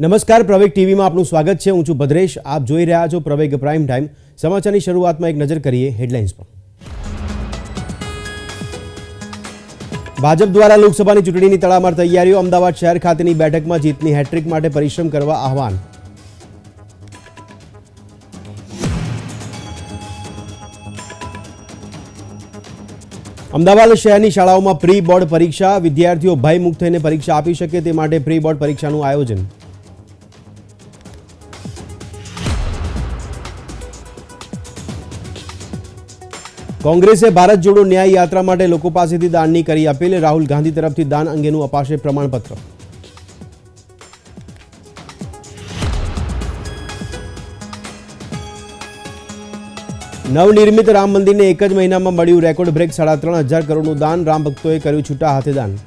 નમસ્કાર, પ્રવેગ ટીવીમાં આપનું સ્વાગત છે. હું છું ભદ્રેશ. આપ જોઈ રહ્યા છો પ્રવેગ પ્રાઇમ ટાઈમ. સમાચારની શરૂઆતમાં એક નજર કરીએ હેડલાઇન્સ પર. ભાજપ દ્વારા લોકસભાની ચૂંટણીની તડામાર તૈયારીઓ. અમદાવાદ શહેર ખાતેની બેઠકમાં જીતની હેટ્રિક માટે પરિશ્રમ કરવા આહવાન. અમદાવાદ શહેરની શાળાઓમાં પ્રી બોર્ડ પરીક્ષા. વિદ્યાર્થીઓ ભયમુક્ત થઈને પરીક્ષા આપી શકે તે માટે પ્રી બોર્ડ પરીક્ષાનું આયોજન. કોંગ્રેસે ભારત જોડો ન્યાય યાત્રા માટે લોકો પાસેથી દાનની કરી અપીલ. રાહુલ ગાંધી તરફથી દાન અંગેનું અપાશે પ્રમાણપત્ર. નવનિર્મિત રામ મંદિરને એક જ મહિનામાં મળ્યું રેકોર્ડ બ્રેક. સાડા ત્રણ હજાર કરોડનું દાન. રામ ભક્તોએ કર્યું છૂટા હાથે દાન.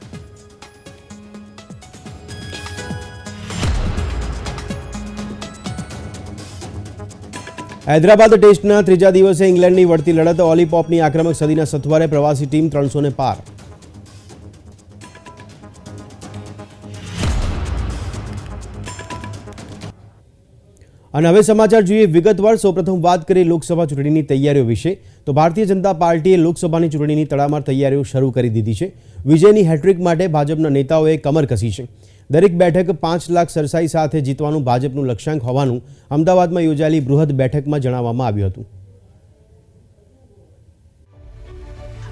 હૈદરાબાદ ટેસ્ટના ત્રીજા દિવસે ઇંગ્લેન્ડની વળતી લડત ઓલીપોપની આક્રમક સદીના સથવારે પ્રવાસી ટીમ ત્રણસો પાર. અને હવે સમાચાર જોઈએ વિગતવાર. સૌપ્રથમ વાત કરીએ લોકસભા ચૂંટણીની તૈયારીઓ વિશે. તો ભારતીય જનતા પાર્ટીએ લોકસભાની ચૂંટણીની તડામાર તૈયારીઓ શરૂ કરી દીધી છે. વિજયની હેટ્રિક માટે ભાજપના નેતાઓએ કમર કસી છે. દરેક બેઠક પાંચ લાખ સરસાઈ સાથે જીતવાનું ભાજપનું લક્ષ્યાંક હોવાનું અમદાવાદમાં યોજાયેલી બૃહદ બેઠકમાં જણાવવામાં આવ્યું હતું.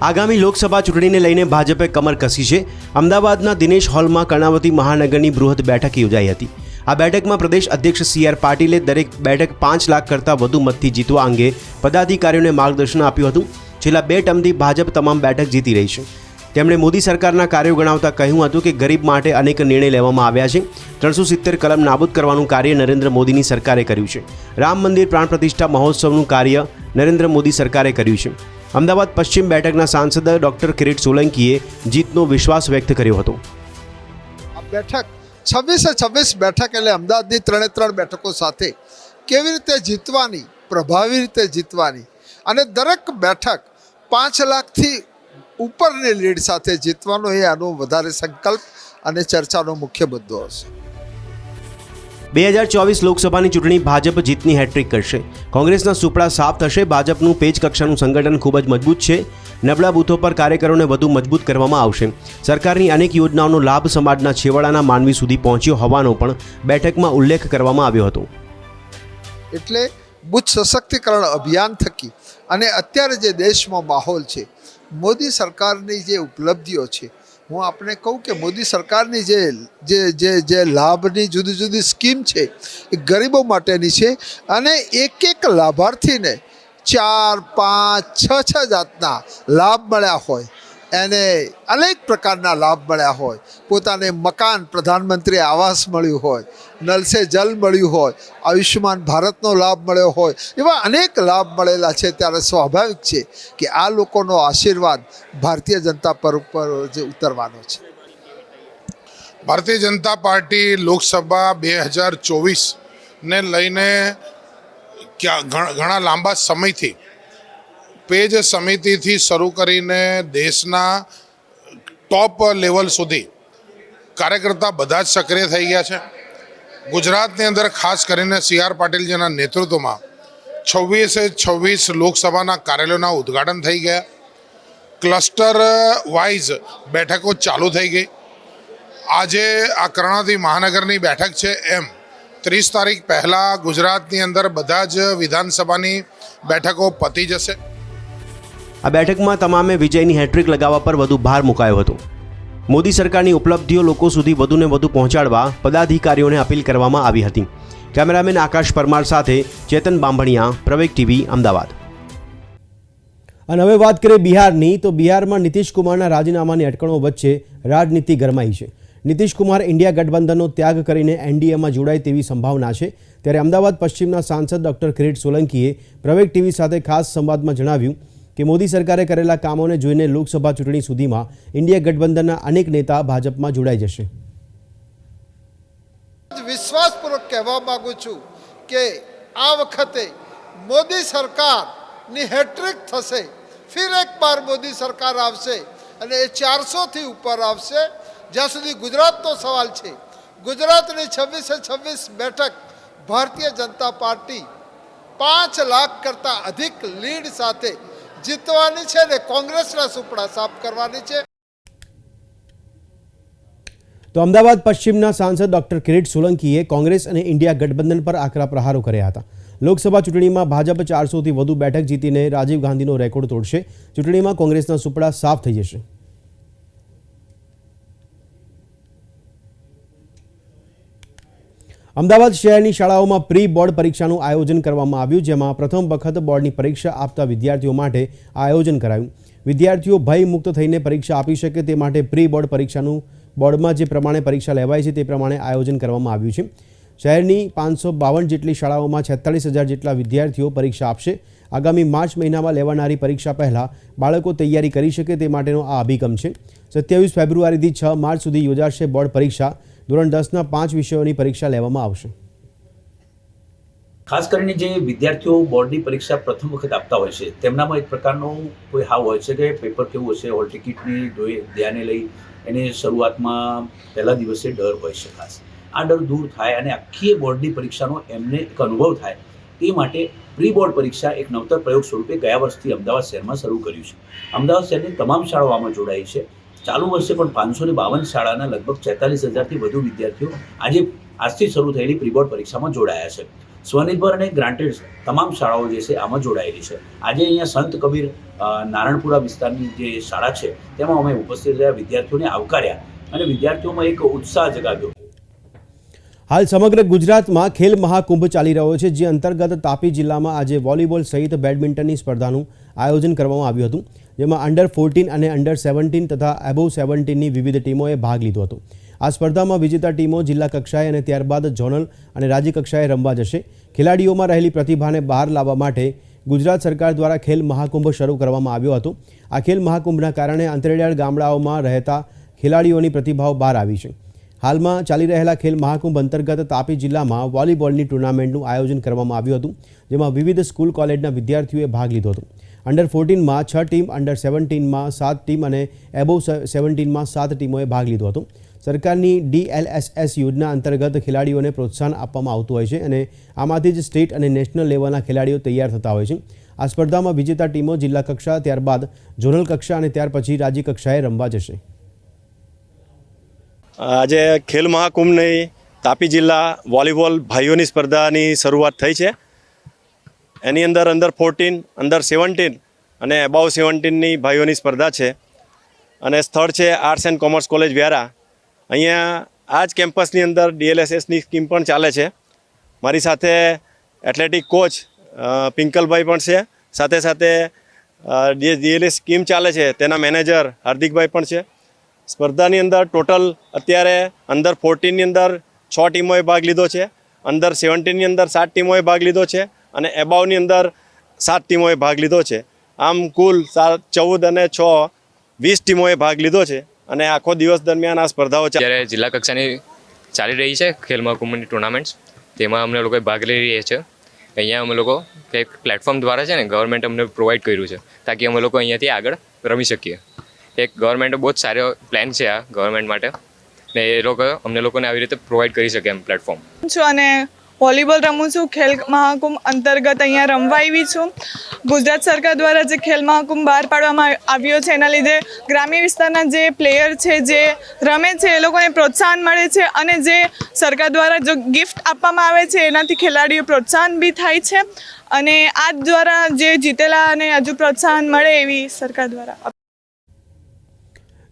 આગામી લોકસભા ચૂંટણીને લઈને ભાજપે કમર કસી છે. અમદાવાદના દિનેશ હોલમાં કર્ણાવતી મહાનગરની બૃહદ બેઠક યોજાઈ હતી. આ બેઠકમાં પ્રદેશ અધ્યક્ષ સી આર પાટીલે દરેક બેઠક પાંચ લાખ કરતાં વધુ મતથી જીતવા અંગે પદાધિકારીઓને માર્ગદર્શન આપ્યું હતું. છેલ્લા બે ટર્મથી ભાજપ તમામ બેઠક જીતી રહી છે. તેમણે મોદી સરકારના કાર્યો ગણાવતા કહ્યું હતું કે ગરીબ માટે અનેક નિર્ણય લેવામાં આવ્યા છે. ત્રણસો સિત્તેર કલમ નાબૂદ કરવાનું કાર્ય નરેન્દ્ર મોદીની સરકારે કર્યું છે. રામ મંદિર પ્રાણ પ્રતિષ્ઠા મહોત્સવનું કાર્ય નરેન્દ્ર મોદી સરકારે કર્યું છે. અમદાવાદ પશ્ચિમ બેઠકના સાંસદ ડોક્ટર કિરીટ સોલંકીએ જીતનો વિશ્વાસ વ્યક્ત કર્યો હતો. બેઠક છવ્વીસે છવ્વીસ બેઠક એટલે અમદાવાદની ત્રણે ત્રણ બેઠકો સાથે કેવી રીતે જીતવાની, પ્રભાવી રીતે જીતવાની અને દરેક બેઠક પાંચ લાખથી ઉપરની લીડ સાથે જીતવાનો એ આનો વધારે સંકલ્પ અને ચર્ચાનો મુખ્ય મુદ્દો હશે. બે હજાર ચોવીસ લોકસભાની ચૂંટણી ભાજપ જીતની હેટ્રિક કરશે. કોંગ્રેસના સુપડા સાફ થશે ભાજપનું પેજ કક્ષાનું સંગઠન ખૂબ જ મજબૂત છે. નબળા બૂથો પર કાર્યકરોને વધુ મજબૂત કરવામાં આવશે. સરકારની અનેક યોજનાઓનો લાભ સમાજના છેવાડાના માનવી સુધી પહોંચ્યો હોવાનો પણ બેઠકમાં ઉલ્લેખ કરવામાં આવ્યો હતો. એટલે બુથ સશક્તિકરણ અભિયાન થકી અને અત્યારે જે દેશમાં માહોલ છે મોદી સરકારની જે ઉપલબ્ધિઓ છે, હું આપણે કહું કે મોદી સરકારની જે જે જે જે લાભની જુદી જુદી સ્કીમ છે, એ ગરીબો માટેની છે અને એક એક લાભાર્થીને ચાર, પાંચ, છ છ જાતના લાભ મળ્યા હોય. એને અનેક પ્રકારના લાભ મળ્યા હોય. પોતાને મકાન પ્રધાનમંત્રી આવાસ મળ્યું હોય નલ સે જલ મળ્યું હોય, આયુષ્યમાન ભારતનો લાભ મળ્યો હોય, એવા અનેક લાભ મળેલા છે. ત્યારે સ્વાભાવિક છે કે આ લોકોનો આશીર્વાદ ભારતીય જનતા પર ઉપર જે ઉતરવાનો છે. ભારતીય જનતા પાર્ટી લોકસભા બે હજાર ચોવીસને લઈને ક્યાં ઘણા લાંબા સમયથી પેજ સમિતિથી શરૂ કરીને દેશના ટોપ લેવલ સુધી કાર્યકર્તા બધા જ સક્રિય થઈ ગયા છે. ગુજરાતની અંદર ખાસ કરીને સી આર પાટીલજીના નેતૃત્વમાં છવ્વીસે છવ્વીસ લોકસભાના કાર્યાલયોના ઉદ્ઘાટન થઈ ગયા. ક્લસ્ટર વાઇઝ બેઠકો ચાલુ થઈ ગઈ. આજે આ કર્ણાવતી મહાનગરની બેઠક છે એમ ત્રીસ તારીખ પહેલાં ગુજરાતની અંદર બધા જ વિધાનસભાની બેઠકો પતી જશે. આ બેઠકમાં તમામે વિજયની હેટ્રિક લગાવવા પર વધુ ભાર મુકાયો હતો. મોદી સરકારની ઉપલબ્ધિઓ લોકો સુધી વધુને વધુ પહોંચાડવા પદાધિકારીઓને અપીલ કરવામાં આવી હતી. કેમેરામેન આકાશ પરમાર સાથે ચેતન બાંભણિયા, પ્રવેગ ટીવી, અમદાવાદ. અને હવે વાત કરીએ બિહારની, તો બિહારમાં નીતિશ કુમારના રાજીનામાની અટકણો વચ્ચે રાજનીતિ ગરમાઈ છે. નીતિશ કુમાર ઇન્ડિયા ગઠબંધનનો ત્યાગ કરીને એનડીએમાં જોડાય તેવી સંભાવના છે. ત્યારે અમદાવાદ પશ્ચિમના સાંસદ ડોક્ટર કિરીટ સોલંકીએ પ્રવેગ ટીવી સાથે ખાસ સંવાદમાં જણાવ્યું કે મોદી સરકારે કરેલા કામોને જોઈને લોકસભા ચૂંટણી સુધીમાં ઇન્ડિયા ગઠબંધનના અનેક નેતા ભાજપમાં જોડાઈ જશે. વિશ્વાસપૂર્વક કહેવા માંગુ છું કે આ વખતે મોદી સરકારની હેટ્રિક થશે. ફિર એક બાર મોદી સરકાર આવશે અને એ ચારસોથી ઉપર આવશે. જ્યાં સુધી ગુજરાતનો સવાલ છે, ગુજરાતની છવ્વીસે છવ્વીસ બેઠક ભારતીય જનતા પાર્ટી પાંચ લાખ કરતાં અધિક લીડ સાથે જીતવાની છે ને કોંગ્રેસના સુપડા સાફ કરવાની છે. તો અમદાવાદ પશ્ચિમના સાંસદ ડોક્ટર કિરીટ સોલંકીએ કોંગ્રેસ અને ઇન્ડિયા ગઠબંધન પર આકરા પ્રહારો કર્યા હતા. લોકસભા ચૂંટણીમાં ભાજપ ચારસોથી વધુ બેઠક જીતીને રાજીવ ગાંધીનો રેકોર્ડ તોડશે. ચૂંટણીમાં કોંગ્રેસના સુપડા સાફ થઈ જશે. અમદાવાદ શહેરની શાળાઓમાં પ્રી બોર્ડ પરીક્ષાનું આયોજન કરવામાં આવ્યું, જેમાં પ્રથમ વખત બોર્ડની પરીક્ષા આપતા વિદ્યાર્થીઓ માટે આયોજન કરાયું. વિદ્યાર્થીઓ ભયમુક્ત થઈને પરીક્ષા આપી શકે તે માટે પ્રી બોર્ડ પરીક્ષાનું બોર્ડમાં જે પ્રમાણે પરીક્ષા લેવાય છે તે પ્રમાણે આયોજન કરવામાં આવ્યું છે. શહેરની પાંચસો બાવન જેટલી શાળાઓમાં છેતાલીસ હજાર જેટલા વિદ્યાર્થીઓ પરીક્ષા આપશે. આગામી માર્ચ મહિનામાં લેવાનારી પરીક્ષા પહેલાં બાળકો તૈયારી કરી શકે તે માટેનો આ અભિગમ છે. સત્યાવીસ ફેબ્રુઆરીથી છ માર્ચ સુધી યોજાશે બોર્ડ પરીક્ષા. ધોરણ દસના પાંચ વિષયોની પરીક્ષા લેવામાં આવશે. ખાસ કરીને જે વિદ્યાર્થીઓ બોર્ડની પરીક્ષા પ્રથમ વખત આપતા હોય છે, તેમનામાં એક પ્રકારનો કોઈ હાવ હોય છે કે પેપર કેવું હશે, હોલ ટિકિટની જોઈ ધ્યાને લઈ એને શરૂઆતમાં પહેલા દિવસે ડર હોય છે ખાસ. આ ડર દૂર થાય અને આખી બોર્ડની પરીક્ષાનો એમને એક અનુભવ થાય. તે માટે પ્રી બોર્ડ પરીક્ષા એક નવતર પ્રયોગ સ્વરૂપે ગયા વર્ષથી અમદાવાદ શહેરમાં શરૂ કર્યું છે. અમદાવાદ શહેરની તમામ શાળાઓ આમાં જોડાઈ છે. ચાલુ વર્ષે પણ પાંચસો ને બાવન શાળાના લગભગ છેતાલીસ હજારથી વધુ વિદ્યાર્થીઓ આજે આજથી શરૂ થયેલી પ્રી બોર્ડ પરીક્ષામાં જોડાયા છે. સ્વનિર્ભર અને ગ્રાન્ટેડ તમામ શાળાઓ જે છે આમાં જોડાયેલી છે. આજે અહીંયા સંત કબીર નારણપુરા વિસ્તારની જે શાળા છે, તેમાં અમે ઉપસ્થિત રહ્યા, વિદ્યાર્થીઓને આવકાર્યા અને વિદ્યાર્થીઓમાં એક ઉત્સાહ જગાવ્યો. હાલ સમગ્ર ગુજરાતમાં ખેલ મહાકુંભ ચાલી રહ્યો છે, જે અંતર્ગત તાપી જિલ્લામાં આજે વોલીબોલ સહિત બેડમિન્ટનની સ્પર્ધાનું આયોજન કરવામાં આવ્યું હતું. જેમાં અંડર ફોર્ટીન અને અંડર સેવન્ટીન તથા એબોવ સેવન્ટીનની વિવિધ ટીમોએ ભાગ લીધો હતો. આ સ્પર્ધામાં વિજેતા ટીમો જિલ્લા કક્ષાએ અને ત્યારબાદ ઝોનલ અને રાજ્ય કક્ષાએ રમવા જશે. ખેલાડીઓમાં રહેલી પ્રતિભાને બહાર લાવવા માટે ગુજરાત સરકાર દ્વારા ખેલ મહાકુંભ શરૂ કરવામાં આવ્યો હતો. આ ખેલ મહાકુંભના કારણે અંતરિયાળ ગામડાઓમાં રહેતા ખેલાડીઓની પ્રતિભાઓ બહાર આવી છે. હાલમાં ચાલી રહેલા ખેલ મહાકુંભ અંતર્ગત તાપી જિલ્લામાં વોલીબોલની ટુર્નામેન્ટનું આયોજન કરવામાં આવ્યું હતું, જેમાં વિવિધ સ્કૂલ કોલેજના વિદ્યાર્થીઓએ ભાગ લીધો હતો. અંડર ફોર્ટીનમાં છ ટીમ અંડર સેવન્ટીનમાં સાત ટીમ અને એબોવ સેવન્ટીનમાં સાત ટીમોએ ભાગ લીધો હતો. સરકારની ડીએલએસએસ યોજના અંતર્ગત ખેલાડીઓને પ્રોત્સાહન આપવામાં આવતું હોય છે અને આમાંથી જ સ્ટેટ અને નેશનલ લેવલના ખેલાડીઓ તૈયાર થતા હોય છે. આ સ્પર્ધામાં વિજેતા ટીમો જિલ્લા કક્ષા, ત્યારબાદ ઝોનલ કક્ષા અને ત્યાર પછી રાજ્ય કક્ષાએ રમવા જશે. આજે ખેલ મહાકુંભની તાપી જિલ્લા વોલીબોલ ભાઈઓની સ્પર્ધાની શરૂઆત થઈ છે. એની અંદર અંદર ફોર્ટીન અંદર સેવન્ટીન અને એબાવ સેવન્ટીનની ભાઈઓની સ્પર્ધા છે. અને સ્થળ છે arts and commerce college Vyara. અહીંયા આ જ કેમ્પસની અંદર ડીએલએસએસની સ્કીમ પણ ચાલે છે. મારી સાથે એથ્લેટિક કોચ પિંકલભાઈ પણ છે. સાથે સાથે જે ડીએલએસ સ્કીમ ચાલે છે તેના મેનેજર હાર્દિકભાઈ પણ છે. સ્પર્ધાની અંદર ટોટલ અત્યારે અંદર ફોર્ટીનની અંદર છ ટીમોએ ભાગ લીધો છે. અંદર સેવન્ટીનની અંદર સાત ટીમોએ ભાગ લીધો છે અને એબાઉની અંદર સાત ટીમોએ ભાગ લીધો છે. આમ કુલ સાત, ચૌદ અને છ વીસ ટીમોએ ભાગ લીધો છે અને આખો દિવસ દરમિયાન આ સ્પર્ધાઓ જ્યારે જિલ્લા કક્ષાની ચાલી રહી છે ખેલ મહાકુંભની ટુર્નામેન્ટ્સ તેમાં અમને લોકોએ ભાગ લઈ રહ્યા છે. અહીંયા અમે લોકો એક પ્લેટફોર્મ દ્વારા છે ને ગવર્મેન્ટ અમને પ્રોવાઈડ કર્યું છે, તાકી અમે લોકો અહીંયાથી આગળ રમી શકીએ. એક ગવર્મેન્ટે બહુ જ સારો પ્લાન છે આ ગવર્મેન્ટ માટે. ને એ લોકો અમને લોકોને આવી રીતે પ્રોવાઈડ કરી શકે એમ પ્લેટફોર્મ છું અને વોલીબોલ રમું છું. ખેલ મહાકુંભ અંતર્ગત અહીંયા રમવા આવી છું. ગુજરાત સરકાર દ્વારા જે ખેલ મહાકુંભ બહાર પાડવામાં આવ્યો છે, એના લીધે ગ્રામ્ય વિસ્તારના જે પ્લેયર છે, જે રમે છે, એ લોકોને પ્રોત્સાહન મળે છે અને જે સરકાર દ્વારા જો ગિફ્ટ આપવામાં આવે છે, એનાથી ખેલાડીઓ પ્રોત્સાહન બી થાય છે. અને આ દ્વારા જે જીતેલા અને હજુ પ્રોત્સાહન મળે એવી સરકાર દ્વારા.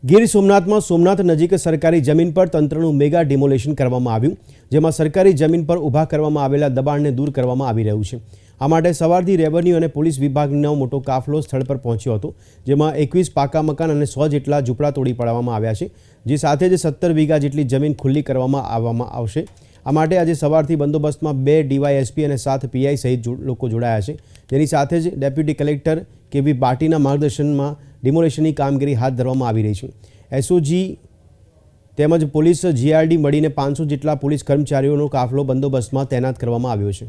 ગીર સોમનાથમાં સોમનાથ નજીક સરકારી જમીન પર તંત્રનું મેગા ડિમોલેશન કરવામાં આવ્યું, જેમાં સરકારી જમીન પર ઊભા કરવામાં આવેલા દબાણને દૂર કરવામાં આવી રહ્યું છે. આ માટે સવારથી રેવન્યુ અને પોલીસ વિભાગનો મોટો કાફલો સ્થળ પર પહોંચ્યો હતો, જેમાં એકવીસ પાકા મકાન અને સો જેટલા ઝૂંપડા તોડી પાડવામાં આવ્યા છે, જે સાથે જ સત્તર વીઘા જેટલી જમીન ખુલ્લી કરવામાં આવવામાં આવશે. આ માટે આજે સવારથી બંદોબસ્તમાં બે ડીવાયએસપી અને સાત પીઆઈ સહિત લોકો જોડાયા છે. જેની સાથે જ ડેપ્યુટી કલેક્ટર કેવી બાટીના માર્ગદર્શનમાં ડિમોલેશનની કામગીરી હાથ ધરવામાં આવી રહી છે. એસઓજી તેમજ પોલીસ જીઆરડી મળીને પાંચસો જેટલા પોલીસ કર્મચારીઓનો કાફલો બંદોબસ્તમાં તૈનાત કરવામાં આવ્યો છે.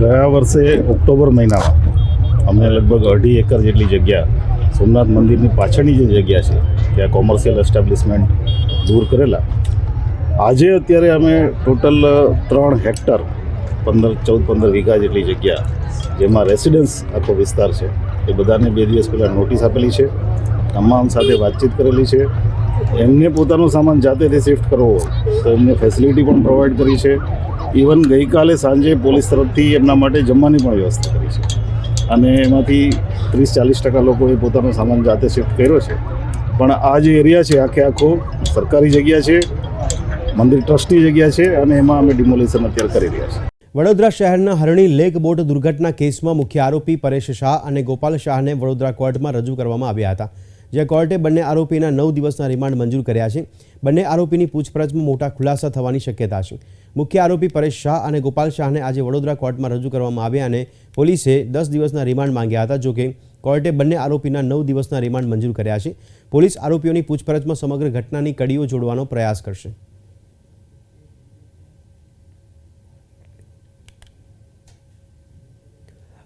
ગયા વર્ષે ઓક્ટોબર મહિનામાં અમે લગભગ અઢી એકર જેટલી જગ્યા સોમનાથ મંદિરની પાછળની જે જગ્યા છે, ત્યાં કોમર્શિયલ એસ્ટાબ્લિશમેન્ટ દૂર કરેલા. આજે અત્યારે અમે ટોટલ ત્રણ હેક્ટર પંદર, ચૌદ, પંદર વીઘા જેટલી જગ્યા જેમાં રેસિડન્સ આખો વિસ્તાર છે. એ બધાને બે દિવસ પહેલાં નોટિસ આપેલી છે. તમામ સાથે વાતચીત કરેલી છે. એમને પોતાનો સામાન જાતેથી શિફ્ટ કરવો તો એમને ફેસિલિટી પણ પ્રોવાઈડ કરી છે. ઇવન ગઈકાલે સાંજે પોલીસ તરફથી એમના માટે જમવાની પણ વ્યવસ્થા કરી છે. અને એમાંથી ત્રીસ, ચાલીસ ટકા લોકોએ પોતાનો સામાન જાતે શિફ્ટ કર્યો છે. પણ આ જે એરિયા છે, આખે આખો સરકારી જગ્યા છે, મંદિર ટ્રસ્ટની જગ્યા છે, અને એમાં અમે ડિમોલિશન અત્યારે કરી રહ્યા છીએ. વડોદરા શહેરના હરણી લેક બોટ દુર્ઘટના કેસમાં મુખ્ય આરોપી પરેશ શાહ અને ગોપાલ શાહને વડોદરા કોર્ટમાં રજૂ કરવામાં આવ્યા હતા, જે કોર્ટે બંને આરોપીના નવ દિવસના રિમાન્ડ મંજૂર કર્યા છે. બંને આરોપીની પૂછપરછમાં મોટા ખુલાસા થવાની શક્યતા છે. મુખ્ય આરોપી પરેશ શાહ અને ગોપાલ શાહને આજે વડોદરા કોર્ટમાં રજૂ કરવામાં આવ્યા અને પોલીસે દસ દિવસના રિમાન્ડ માંગ્યા હતા, જોકે કોર્ટે બંને આરોપીના નવ દિવસના રિમાન્ડ મંજૂર કર્યા છે. પોલીસ આરોપીઓની પૂછપરછમાં સમગ્ર ઘટનાની કડીઓ જોડવાનો પ્રયાસ કરશે.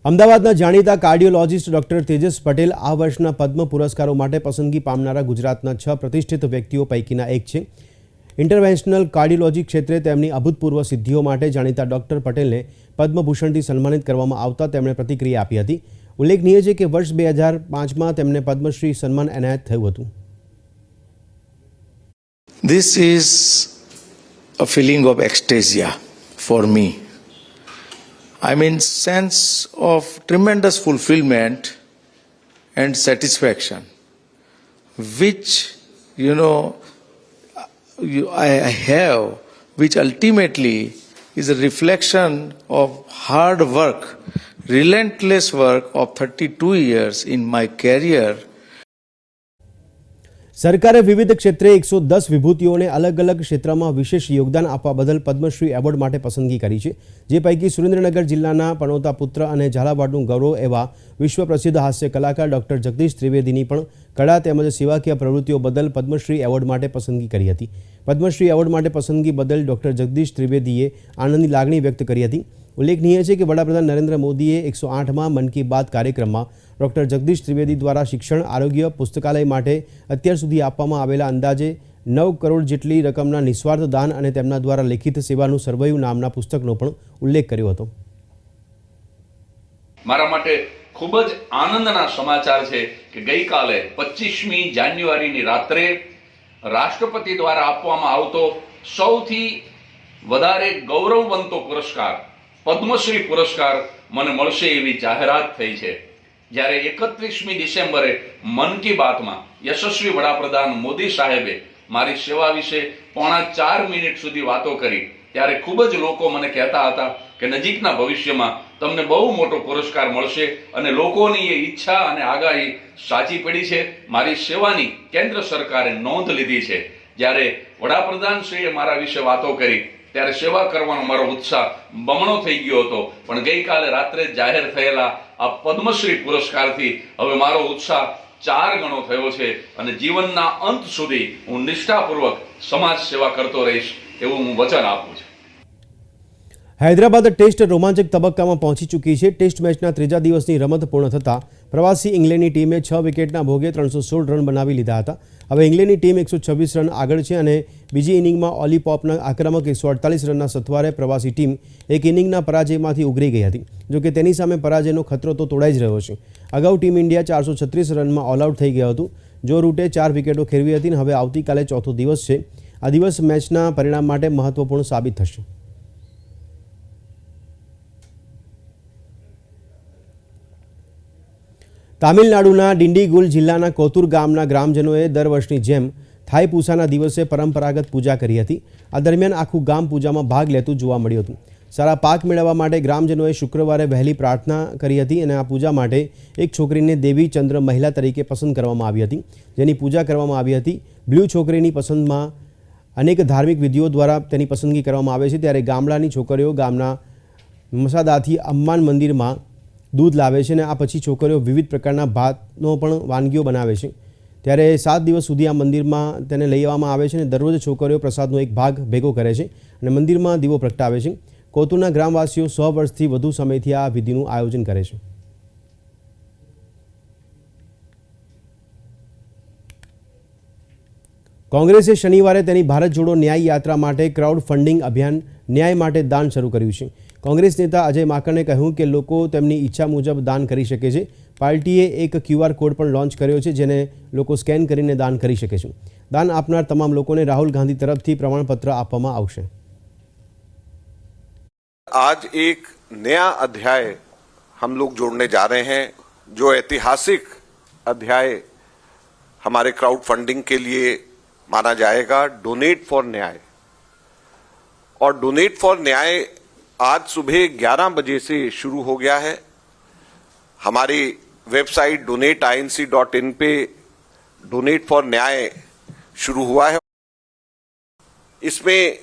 અમદાવાદના જાણીતા કાર્ડિયોલોજિસ્ટ ડોક્ટર તેજસ પટેલ આ વર્ષના પદ્મ પુરસ્કારો માટે પસંદગી પામનારા ગુજરાતના છ પ્રતિષ્ઠિત વ્યક્તિઓ પૈકીના એક છે. ઇન્ટરવેન્શનલ કાર્ડિયોલોજી ક્ષેત્રે તેમની અભૂતપૂર્વ સિદ્ધિઓ માટે જાણીતા ડોક્ટર પટેલને પદ્મભૂષણથી સન્માનિત કરવામાં આવતા તેમણે પ્રતિક્રિયા આપી હતી. ઉલ્લેખનીય છે કે વર્ષ બે હજાર પાંચમાં તેમને પદ્મશ્રી સન્માન એનાયત થયું હતું. This is a feeling of ecstasy for me. I mean, sense of tremendous fulfillment and satisfaction, which you know I have, which ultimately is a reflection of hard work, relentless work of 32 years in my career સરકારે વિવિધ ક્ષેત્રે એકસો દસ વિભૂતિઓને અલગ અલગ ક્ષેત્રમાં વિશેષ યોગદાન આપવા બદલ પદ્મશ્રી એવોર્ડ માટે પસંદગી કરી છે, જે પૈકી સુરેન્દ્રનગર જિલ્લાના પણોતા પુત્ર અને ઝાલાવાડનું ગૌરવ એવા વિશ્વ પ્રસિદ્ધ હાસ્ય કલાકાર ડોક્ટર જગદીશ ત્રિવેદીની પણ કળા તેમજ સેવાકીય પ્રવૃત્તિઓ બદલ પદ્મશ્રી એવોર્ડ માટે પસંદગી કરી હતી. પદ્મશ્રી એવોર્ડ માટે પસંદગી બદલ ડોક્ટર જગદીશ ત્રિવેદીએ આનંદની લાગણી વ્યક્ત કરી હતી. ઉલ્લેખનીય છે કે વડાપ્રધાન નરેન્દ્ર મોદીએ એકસો આઠમાં મન કી બાત કાર્યક્રમમાં ડૉક્ટર જગદીશ ત્રિવેદી દ્વારા શિક્ષણ, આરોગ્ય, પુસ્તકાલય માટે અત્યાર સુધી આપવામાં આવેલા અંદાજે નવ કરોડ જેટલી રકમના નિસ્વાર્થ દાન અને તેમના દ્વારા લેખિત સેવાનું સર્વૈયું નામના પુસ્તકનો પણ ઉલ્લેખ કર્યો હતો. મારા માટે ખૂબ જ આનંદના સમાચાર છે કે ગઈકાલે પચીસમી જાન્યુઆરીની રાત્રે રાષ્ટ્રપતિ દ્વારા આપવામાં આવતો સૌથી વધારે ગૌરવવંતો પુરસ્કાર પદ્મશ્રી પુરસ્કાર મને મળશે એવી જાહેરાત થઈ છે. જ્યારે એકત્રીસમી ડિસેમ્બરે મન કી બાતમાં યશસ્વી વડાપ્રધાન મોદી સાહેબે મારી સેવા વિશે પોણા ચાર મિનિટ સુધી વાતો કરી, ત્યારે ખૂબ જ લોકો મને કહેતા હતા કે નજીકના ભવિષ્યમાં તમને બહુ મોટો પુરસ્કાર મળશે અને લોકોની એ ઈચ્છા અને આગાહી સાચી પડી છે. મારી સેવાની કેન્દ્ર સરકારે નોંધ લીધી છે. જ્યારે વડાપ્રધાન શ્રીએ મારા વિશે વાતો કરી ત્યારે સેવા કરવાનો મારો ઉત્સાહ બમણો થઈ ગયો હતો. પણ ગઈકાલે રાત્રે જાહેર થયેલા આ પદ્મશ્રી પુરસ્કારથી હવે મારો ઉત્સાહ ચાર ગણો થયો છે અને જીવનના અંત સુધી હું નિષ્ઠાપૂર્વક સમાજ સેવા કરતો રહીશ એવું હું વચન આપું છું. હૈદરાબાદ ટેસ્ટ રોમાંચક તબક્કામાં પહોંચી ચૂકી છે. ટેસ્ટ મેચના ત્રીજા દિવસની રમત પૂર્ણ થતાં પ્રવાસી ઇંગ્લેન્ડની ટીમે છ વિકેટના ભોગે ત્રણસો સોળ રન બનાવી લીધા હતા. હવે ઇંગ્લેન્ડની ટીમ એકસો છવ્વીસ રન આગળ છે અને બીજી ઇનિંગમાં ઓલી પોપના આક્રમક એકસો અડતાલીસ રનના સથવારે પ્રવાસી ટીમ એક ઇનિંગના પરાજયમાંથી ઉગરી ગઈ હતી. જોકે તેની સામે પરાજયનો ખતરો તો તોડાઈ જ રહ્યો છે. અગાઉ ટીમ ઇન્ડિયા ચારસો છત્રીસ રનમાં ઓલ આઉટ થઈ ગયું હતું. જો રૂટે ચાર વિકેટો ખેરવી હતી અને હવે આવતીકાલે ચોથો દિવસ છે. આ દિવસ મેચના પરિણામ માટે મહત્વપૂર્ણ સાબિત થશે. તામિલનાડુના ડિંડીગુલ જિલ્લાના કોતુર ગામના ગ્રામજનોએ દર વર્ષની જેમ થાઈ પૂસાના દિવસે પરંપરાગત પૂજા કરી હતી. આ દરમિયાન આખું ગામ પૂજામાં ભાગ લેતું જોવા મળ્યું હતું. સારા પાક મેળવવા માટે ગ્રામજનોએ શુક્રવારે વહેલી પ્રાર્થના કરી હતી અને આ પૂજા માટે એક છોકરીને દેવી ચંદ્ર મહિલા તરીકે પસંદ કરવામાં આવી હતી. જેની પૂજા કરવામાં આવી હતી. બ્લુ છોકરીની પસંદમાં અનેક ધાર્મિક વિધિઓ દ્વારા તેની પસંદગી કરવામાં આવે છે. ત્યારે ગામડાની છોકરીઓ ગામના મસાદાથી અમ્માન મંદિરમાં દૂધ લાવે છે અને આ પછી છોકરીઓ વિવિધ પ્રકારના ભાતનો પણ વાનગીઓ બનાવે છે. ત્યારે સાત દિવસ સુધી આ મંદિરમાં તેને લઈ આવવામાં આવે છે અને દરરોજ છોકરીઓ પ્રસાદનો એક ભાગ ભેગો કરે છે અને મંદિરમાં દીવો પ્રગટાવે છે. કોતુરના ગ્રામવાસીઓ સો વર્ષથી વધુ સમયથી આ વિધિનું આયોજન કરે છે. કોંગ્રેસે શનિવારે તેની ભારત જોડો ન્યાય યાત્રા માટે ક્રાઉડ ફંડિંગ અભિયાન ન્યાય માટે દાન શરૂ કર્યું છે. કોંગ્રેસ નેતા અજય માકણે કહ્યું કે લોકો તેમની ઈચ્છા મુજબ દાન કરી શકે છે પાર્ટીએ એક ક્યુઆર કોડ પણ લોન્ચ કર્યો છે જેને લોકો સ્કેન કરીને દાન કરી શકે છે દાન આપનાર તમામ લોકોને રાહુલ ગાંધી તરફથી પ્રમાણપત્ર આપવામાં આવશે आज एक नया अध्याय हम लोग जोड़ने जा रहे हैं जो ऐतिहासिक अध्याय हमारे क्राउड फंडिंग के लिए माना जाएगा डोनेट फॉर न्याय और डोनेट फॉर न्याय आज सुबह 11 बजे से शुरू हो गया है। हमारी website donate I dot in पे डोनेट फॉर न्याय शुरू हुआ है। इसमें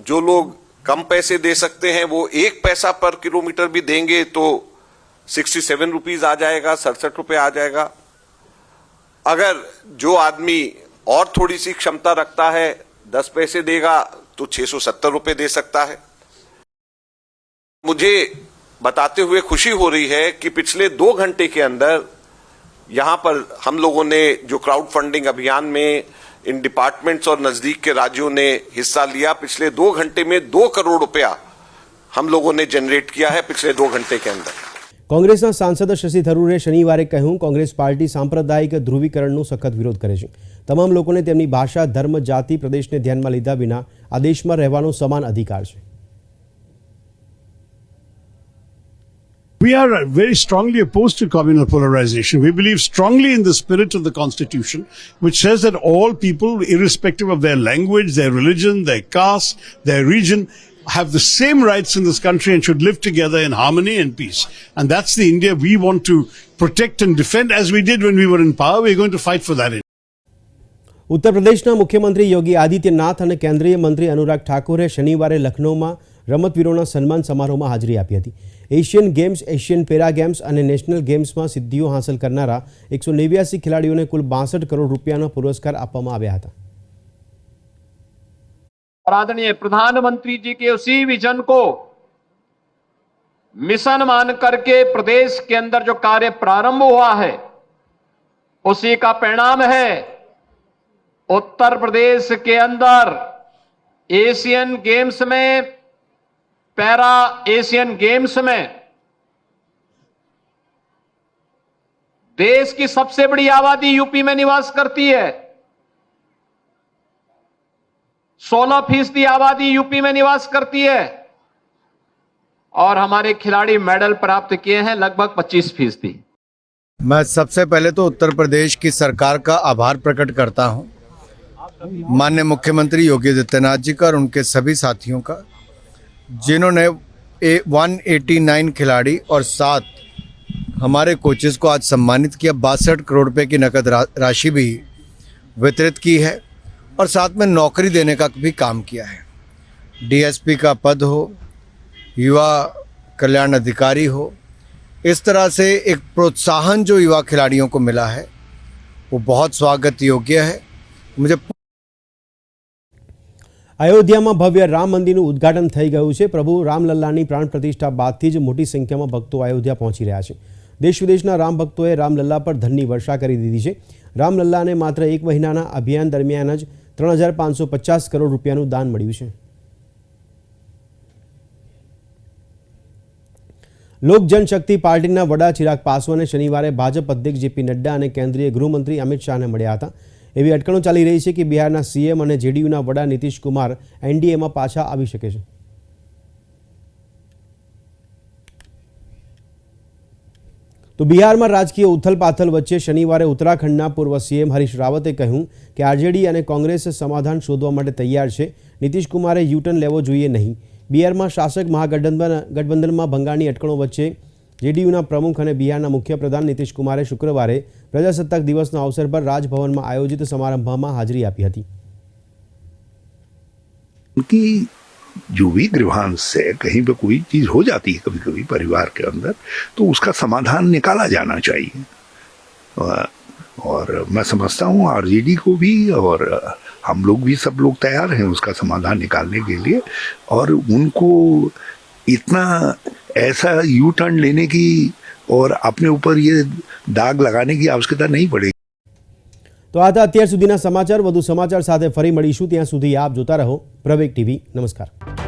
जो लोग कम पैसे दे सकते हैं, वो एक पैसा पर किलोमीटर भी देंगे तो सिक्सटी सेवन रुपीज़ आ जाएगा, सड़सठ रुपये आ जाएगा। अगर जो आदमी और थोड़ी सी क्षमता रखता है, दस पैसे देगा तो छह सौ सत्तर रुपये दे सकता है। मुझे बताते हुए खुशी हो रही है कि पिछले दो घंटे के अंदर यहां पर हम लोगों ने जो क्राउड फंडिंग अभियान में इन डिपार्टमेंट्स और नजदीक के राज्यों ने हिस्सा लिया पिछले दो घंटे में दो करोड़ रुपया हम लोगों ने जनरेट किया है पिछले दो घंटे के अंदर કોંગ્રેસના સાંસદ શશી થરૂરે શનિવારે કહ્યું કોંગ્રેસ પાર્ટી સાંપ્રદાયિક ધ્રુવીકરણનો સખત વિરોધ કરે છે તમામ લોકોને તેમની ભાષા ધર્મ જાતિ પ્રદેશને ધ્યાનમાં લીધા વિના આ દેશમાં રહેવાનો સમાન અધિકાર છે We are very strongly opposed to communal polarization. We believe strongly in the spirit of the Constitution, which says that all people, irrespective of their language, their religion, their caste, their region, have the same rights in this country and should live together in harmony and peace. And that's the India we want to protect and defend as we did when we were in power. We're going to fight for that. ઉત્તર પ્રદેશના મુખ્યમંત્રી યોગી આદિત્યનાથ અને કેન્દ્રીય મંત્રી અનુરાગ ઠાકુરે શનિવારે લખનૌમાં રમતવીરોના સન્માન સમારોહમાં હાજરી આપી હતી Asian games Asian para games અને નેશનલ ગેમ્સમાં સિદ્ધિઓ હાંસલ કરનારા એકસો નેવ્યાસી ખેલાડીઓને કુલ બાસઠ કરોડ રૂપિયાનો પુરસ્કાર આપવામાં આવ્યા હતા आदरणीय प्रधानमंत्री जी के उसी विजन को मिशन मान करके प्रदेश के अंदर जो कार्य प्रारंभ हुआ है उसी का परिणाम है उत्तर प्रदेश के अंदर एशियन गेम्स में पैरा एशियन गेम्स में देश की सबसे बड़ी आबादी यूपी में निवास करती है। 16 फ़ीसदी आबादी यूपी में निवास करती है और हमारे खिलाड़ी मेडल प्राप्त किए हैं लगभग 25 फ़ीसदी। मैं सबसे पहले तो उत्तर प्रदेश की सरकार का आभार प्रकट करता हूँ। माननीय मुख्यमंत्री योगी आदित्यनाथ जी का और उनके सभी साथियों का। जिन्होंने वन एटी नाइन खिलाड़ी और सात हमारे कोचेस को आज सम्मानित किया। बासठ करोड़ रुपये की नकद राशि भी वितरित की है और साथ में नौकरी देने का भी काम किया है। डीएसपी का पद हो, युवा कल्याण अधिकारी हो, इस तरह से एक प्रोत्साहन जो युवा खिलाड़ियों को मिला है, वो बहुत स्वागत योग्य है। मुझे અયોધ્યામાં ભવ્ય રામ મંદિરનું ઉદ્ઘાટન થઈ ગયું છે. પ્રભુ રામલલ્લાની પ્રાણ પ્રતિષ્ઠા બાદથી જ મોટી સંખ્યામાં ભક્તો અયોધ્યા પહોંચી રહ્યા છે. દેશ વિદેશના રામ ભક્તોએ રામલલ્લા પર ધનની વર્ષા કરી દીધી છે. રામલલ્લાને માત્ર એક મહિનાના અભિયાન દરમિયાન જ ત્રણ હજાર પાંચસો પચાસ કરોડ રૂપિયાનું દાન મળ્યું છે. લોક જનશક્તિ પાર્ટીના વડા ચિરાગ પાસવાને શનિવારે ભાજપ અધ્યક્ષ જેપી નડ્ડા અને કેન્દ્રીય ગૃહમંત્રી અમિત શાહને મળ્યા હતા. એવી અટકણો ચાલી રહી છે કે બિહારના સીએમ અને જેડીયુના વડા નીતિશ કુમાર એનડીએમાં પાછા આવી શકે છે. તો બિહારમાં રાજકીય ઉથલપાથલ વચ્ચે શનિવારે ઉત્તરાખંડના પૂર્વ સીએમ હરીશ રાવતે કહ્યું કે આરજેડી અને કોંગ્રેસ સમાધાન શોધવા માટે તૈયાર છે. નીતિશ કુમારે યુટર્ન લેવો જોઈએ નહીં. બિહારમાં શાસક મહાગઠબંધન, ગઠબંધનમાં ભંગાણની અટકણો વચ્ચે જેડીયુના પ્રમુખ અને બિહારના મુખ્યપ્રધાન નીતિશ કુમારે શુક્રવારે પ્રજાસત્તાક દિવસના અવસર પર રાજભવનમાં આયોજિત સમારંભમાં હાજરી આપી હતી उनकी जो भी गृहांश है कहीं पे कोई चीज हो जाती है कभी कभी परिवार के अंदर तो उसका समाधान निकाला जाना चाहिए अ, और मैं समझता हूँ आरजेडी को भी और हम लोग भी सब लोग तैयार हैं उसका समाधान निकालने के लिए और उनको इतना ऐसा यू टर्न लेने की और अपने ऊपर ये दाग लगाने की आवश्यकता नहीं पड़ेगी તો આ હતા અત્યાર સુધીના સમાચાર વધુ સમાચાર સાથે ફરી મળીશું ત્યાં સુધી આપ જોતા રહો પ્રવેગ ટીવી નમસ્કાર